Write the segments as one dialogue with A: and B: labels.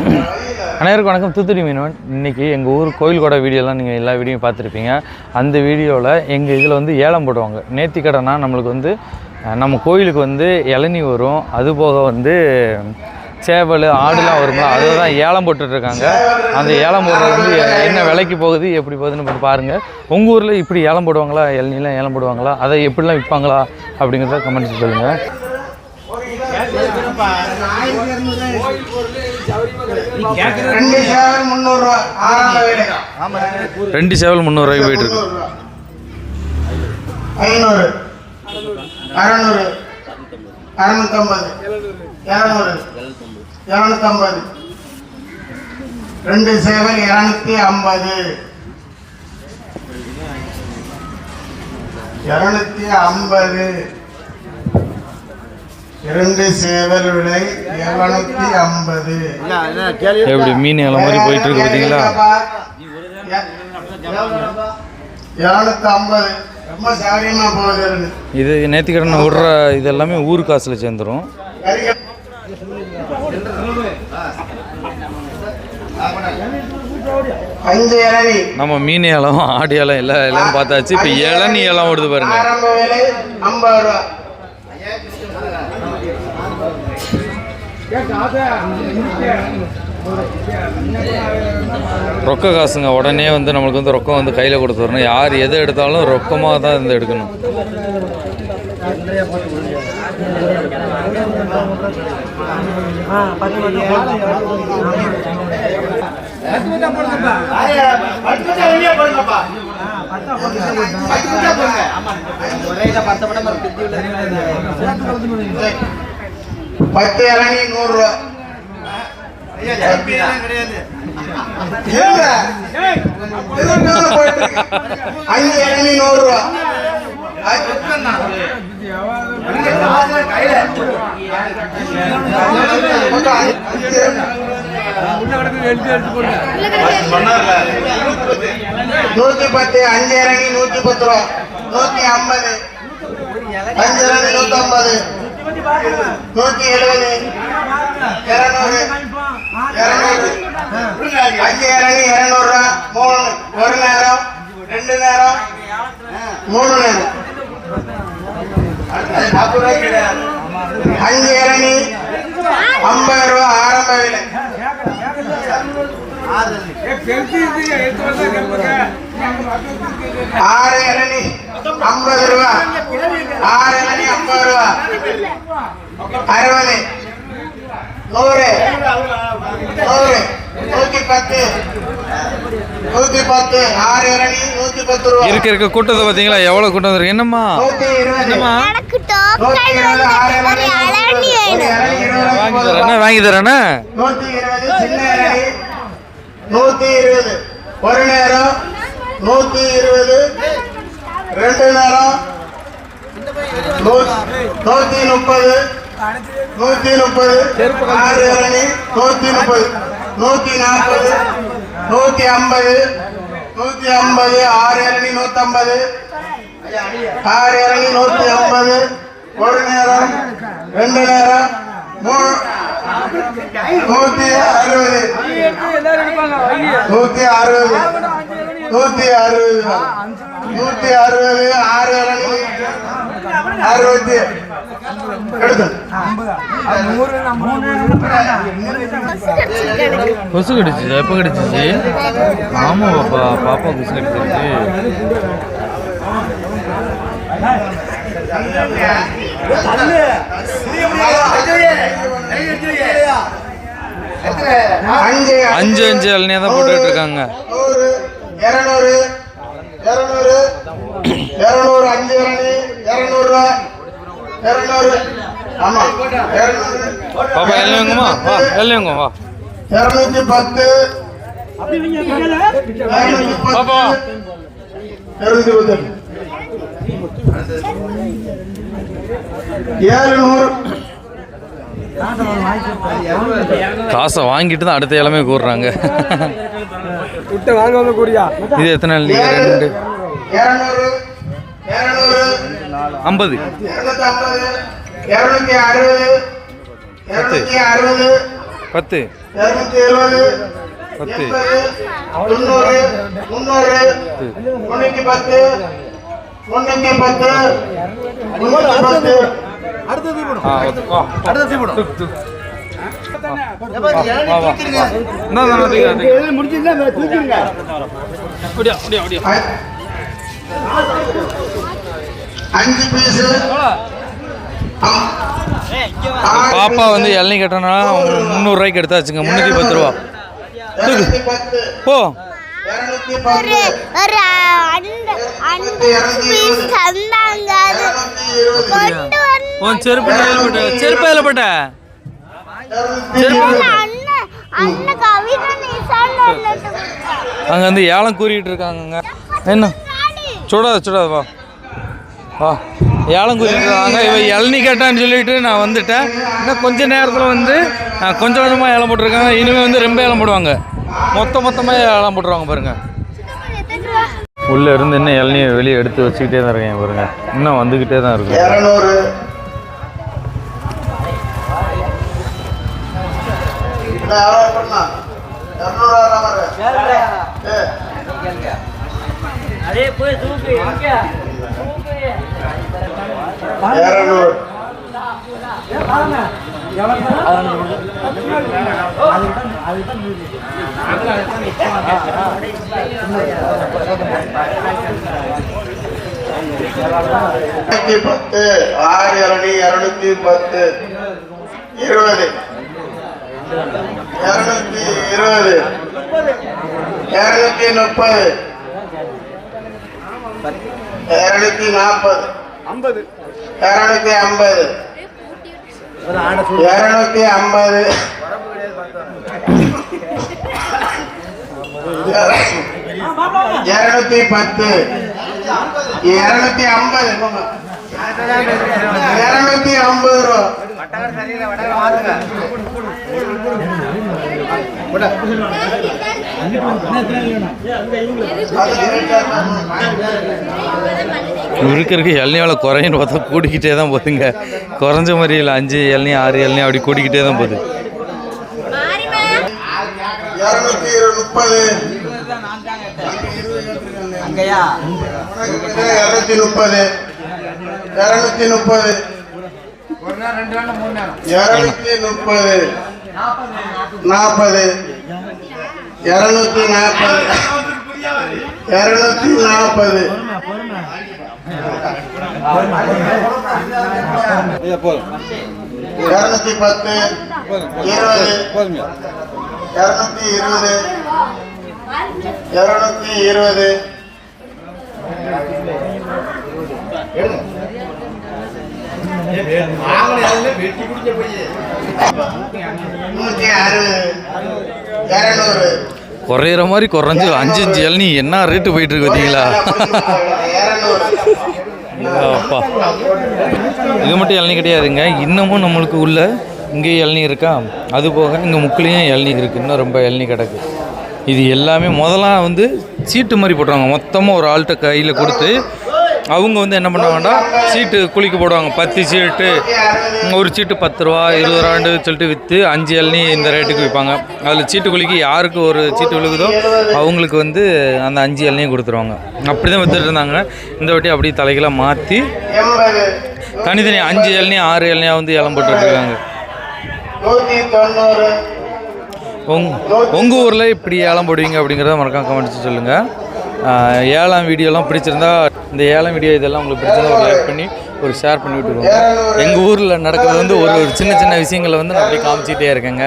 A: அனைவருக்கும் வணக்கம். தூத்துடி மீனவன். இன்றைக்கி எங்கள் ஊர் கோயில் கொடை வீடியோலாம் நீங்கள் எல்லா வீடியோவும் பார்த்துருப்பீங்க. அந்த வீடியோவில் எங்கள் இதில் வந்து ஏலம் போடுவாங்க. நேர்த்திக்கடைனா நம்மளுக்கு வந்து நம்ம கோயிலுக்கு வந்து இளநீ வரும். அது போக வந்து சேவல் ஆடுலாம் வருங்களா அதை தான் ஏலம் போட்டுட்ருக்காங்க. அந்த ஏலம் போடுறது வந்து என்ன விலைக்கு போகுது எப்படி போகுதுன்னு பாருங்கள் உங்கள் ஊரில் இப்படி ஏலம் போடுவாங்களா? இளநிலாம் ஏலம் போடுவாங்களா? அதை எப்படிலாம் விற்பாங்களா? அப்படிங்கிறத கமெண்ட்ஸ் சொல்லுங்கள்
B: ரெண்டு சேவல் முந்நூறு ரூபா ஆறாம் வீடு.
A: ரெண்டு சேவல் முந்நூறுரூவாய்க்கு போயிட்டுருக்கு
B: ஐநூறு. அறநூறு. அறநூத்தம்பது. இரநூறு இரநூத்தம்பது ரெண்டு சேவல் இரநூத்தி ஐம்பது. இரநூத்தி ஐம்பது. இரண்டு சேவல் விலை இருநூத்தி ஐம்பது.
A: எப்படி மீன் இலை மாதிரி போயிட்டு இருக்கு பார்த்தீங்களா?
B: இருநூத்தி ஐம்பது. ரொம்ப சௌரியமா போகுது
A: இது நேத்திக்கடன் விடுற இது எல்லாமே ஊர் காசில் சேர்ந்துரும். நம்ம மீன் ஏலம் ஆடு ஏலம் எல்லா எல்லாம் பார்த்தாச்சு. இப்போ இளநீ ஏலம் ஓடுது பாருங்க
B: ஆரம்ப விலை ஐம்பது ரூபா
A: ரொக்க காசுங்க. உடனே வந்து நம்மளுக்கு வந்து ரொக்கம் வந்து கையில் கொடுத்துடணும். யார் எது எடுத்தாலும் ரொக்கமாக தான் இருந்து எடுக்கணும்.
B: பத்து பத்து இறங்கி நூறு ரூபா. அஞ்சு இறங்கி நூறு ரூபா. நூத்தி பத்து அஞ்சு இறங்கி நூத்தி பத்து ரூபா. நூத்தி ஐம்பது. அஞ்சு இறங்கி நூத்தி ஐம்பது. நூத்தி எழுபது. இருநூறு. இருநூறு. அஞ்சு இறங்கி இருநூறு. ரூபா மூணு. ஒரு நேரம். ரெண்டு நேரம். மூணு நேரம். அஞ்சு இறங்கி ஐம்பது ரூபா ஆரம்ப விலை. ஆறு இளநி ஐம்பது ரூபா. ஆறு இளநி ஐம்பது ரூபா. அறுபது. நூறு. நூறு. நூத்தி பத்து. நூத்தி பத்து. ஆறு இளநி நூத்தி பத்து ரூபா.
A: இருக்க இருக்க. கூட்டத்தை பார்த்தீங்களா? எவ்வளோ கூட்டம் வந்துருக்கு என்னம்மா?
B: நூத்தி இருபது.
A: என்னம்மா? வாங்கி
B: ரூபா.
A: வாங்கி தரேண்ணே
B: நூத்தி இருபது சின்ன இளநி நூத்தி இருபது. ஒரு நேரம். நூத்தி இருபது. ரெண்டு நேரம். நூ- நூத்தி முப்பது. நூத்தி முப்பது. ஆறு இளநி நூத்தி முப்பது. நூத்தி நாற்பது. நூத்தி ஐம்பது. நூத்தி ஐம்பது. ஆறு இளநி நூத்தம்பது. ஆறு இளநி நூத்தி ஐம்பது. ஒரு நேரம். ரெண்டு நேரம். மூணு நூத்தி அறுபது. நூத்தி அறுபது. நூத்தி அறுபது. நூத்தி அறுபது ஆறு அறுபத்தி
A: கொசு கிடைச்சிச்சு எப்போ கிடைச்சிச்சு ஆமாம் பாப்பா பாப்பா கொசு கிடைச்சிருச்சு
B: அஞ்சு
A: அஞ்சு அஞ்சு தான் போட்டுக்கிட்டு இருக்காங்க
B: நூறு இருநூறு இருநூறு இருநூறு அஞ்சு இரணி இருநூறு. ரூபா இருநூறு ஆமா இருநூறு.
A: பாப்பா இளநியங்கம்மா வா இளநியங்க வா.
B: இருநூத்தி பத்து. இருநூத்தி
A: பாப்பா. வா.
B: பத்து இருநூத்தி பத்து. ஏழுநூறு.
A: காசை வாங்கிட்டு தான் அடுத்த
C: வாங்க கூடியா
A: இது எத்தனை? ரெண்டு.
B: இருநூறு. இருநூறு.
A: ஐம்பது. பத்து. பத்து.
B: பத்து.
A: தூக்கு. அப்படியா, அப்படியா, அப்படியா.
B: அஞ்சு பீஸ்.
A: பாப்பா வந்து இளநீ கட்டணும்னா முந்நூறுரூவாய்க்கு எடுத்தாச்சுங்க. முந்நூற்றி பத்து ரூபா. போ.
D: ஒரு பீஸ் தந்தாங்க அது. கொண்டு வந்து
A: உன் செருப்பு போட்ட? செருப்பு அதில் போட்ட? அங்கே வந்து ஏலம் கூறிட்டு இருக்காங்கங்க. என்ன? சுடாது சுடாது வா. ஏலம் கூறிட்டு இருக்காங்க இவ இளநீ கேட்டான்னு சொல்லிட்டு நான் வந்துட்டேன். இன்னும் கொஞ்ச நேரத்தில் வந்து கொஞ்சம் கொஞ்சமாக ஏலம் போட்டிருக்காங்க. இனிமேல் வந்து ரொம்ப ஏலம் போடுவாங்க. மொத்த மொத்தமாக ஏலம் போட்டுருவாங்க பாருங்க. உள்ளே இருந்து இன்னும் இளநியை வெளியே எடுத்து வச்சுக்கிட்டே தான் இருக்கேன் பாருங்க. இன்னும் வந்துக்கிட்டே தான் இருக்கு.
B: இருநூறு. இருநூறு. பத்து ஆறு இரணி இருநூத்தி பத்து. இருபது. இருநூத்தி இருபது. இருநூத்தி முப்பது. இருநூத்தி நாற்பது. இரநூத்தி ஐம்பது. இரநூத்தி ஐம்பது. இருநூத்தி பத்து. இருநூத்தி ஐம்பது. இருநூத்தி ஐம்பது ரூபா.
A: இருக்க இருக்க இளநீ வேலை குறையின்னு பார்த்தா கூடிக்கிட்டே தான் போகுதுங்க. குறைஞ்ச மாதிரி இல்லை. அஞ்சு இளநீ ஆறு இளநீ அப்படி கூட்டிக்கிட்டே தான் போகுது.
B: முப்பது இரநூத்தி முப்பது இரநூத்தி முப்பது இருநூத்தி முப்பது நாற்பது இரநூத்தி நாற்பது இரநூத்தி நாற்பது இருநூத்தி பத்து இருபது இருநூத்தி இருபது இருநூத்தி இருபது நூத்தி அறுபது இருநூறு
A: குறையிற மாதிரி குறைஞ்சி அஞ்சு அஞ்சு இளநீ என்ன ரேட்டு போயிட்டு இருக்கு பார்த்தீங்களா? அப்பா இது மட்டும் இளநீ கிடையாதுங்க. இன்னமும் நம்மளுக்கு உள்ள இங்கே இளநீ இருக்கா? அது போக இங்கே முக்கிலையும் இளநீ இருக்குது இன்னும் ரொம்ப இளநீ கிடக்கு. இது எல்லாமே முதலாம் வந்து சீட்டு மாதிரி போட்டுருவாங்க. மொத்தமாக ஒரு ஆள்கிட்ட கையில் கொடுத்து அவங்க வந்து என்ன பண்ணுவாங்கன்னா சீட்டு குளிக்க போடுவாங்க. பத்து சீட்டு ஒரு சீட்டு பத்து ரூபா இருபது ரூபாண்டு சொல்லிட்டு விற்று அஞ்சு இளநீ இந்த ரேட்டுக்கு விற்பாங்க. அதில் சீட்டு குலுக்கி யாருக்கு ஒரு சீட்டு விழுகுதோ அவங்களுக்கு வந்து அந்த அஞ்சு இளநியும் கொடுத்துருவாங்க. அப்படி தான் இருந்தாங்க. இந்த வாட்டி அப்படியே தலைகளாக மாற்றி தனித்தனி அஞ்சு இளநீ ஆறு இளநியா வந்து ஏலம் போட்டுட்டு இருக்காங்க. உங் உங்கள் ஊரில் இப்படி ஏலம் போடுவீங்க அப்படிங்கிறத மறக்காம கமெண்ட்ஸ் சொல்லுங்கள் ஏழாம் வீடியோலாம் பிடிச்சிருந்தா இந்த ஏலம் வீடியோ இதெல்லாம் உங்களுக்கு பிடிச்சதை ஒரு லைக் பண்ணி ஒரு ஷேர் பண்ணி விட்டுருவோங்க எங்கள் ஊரில் நடக்கிறது வந்து ஒரு ஒரு சின்ன சின்ன விஷயங்களை வந்து நான் அப்படியே காமிச்சிட்டே இருக்கேங்க.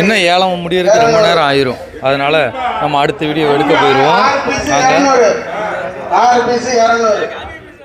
A: இன்னும் ஏலம் முடியறதுக்கு ரொம்ப நேரம் ஆயிரும். அதனால் நம்ம அடுத்த வீடியோ எடுக்க போயிடுவோம்
B: ஆறு பீஸ்
A: நாங்கள்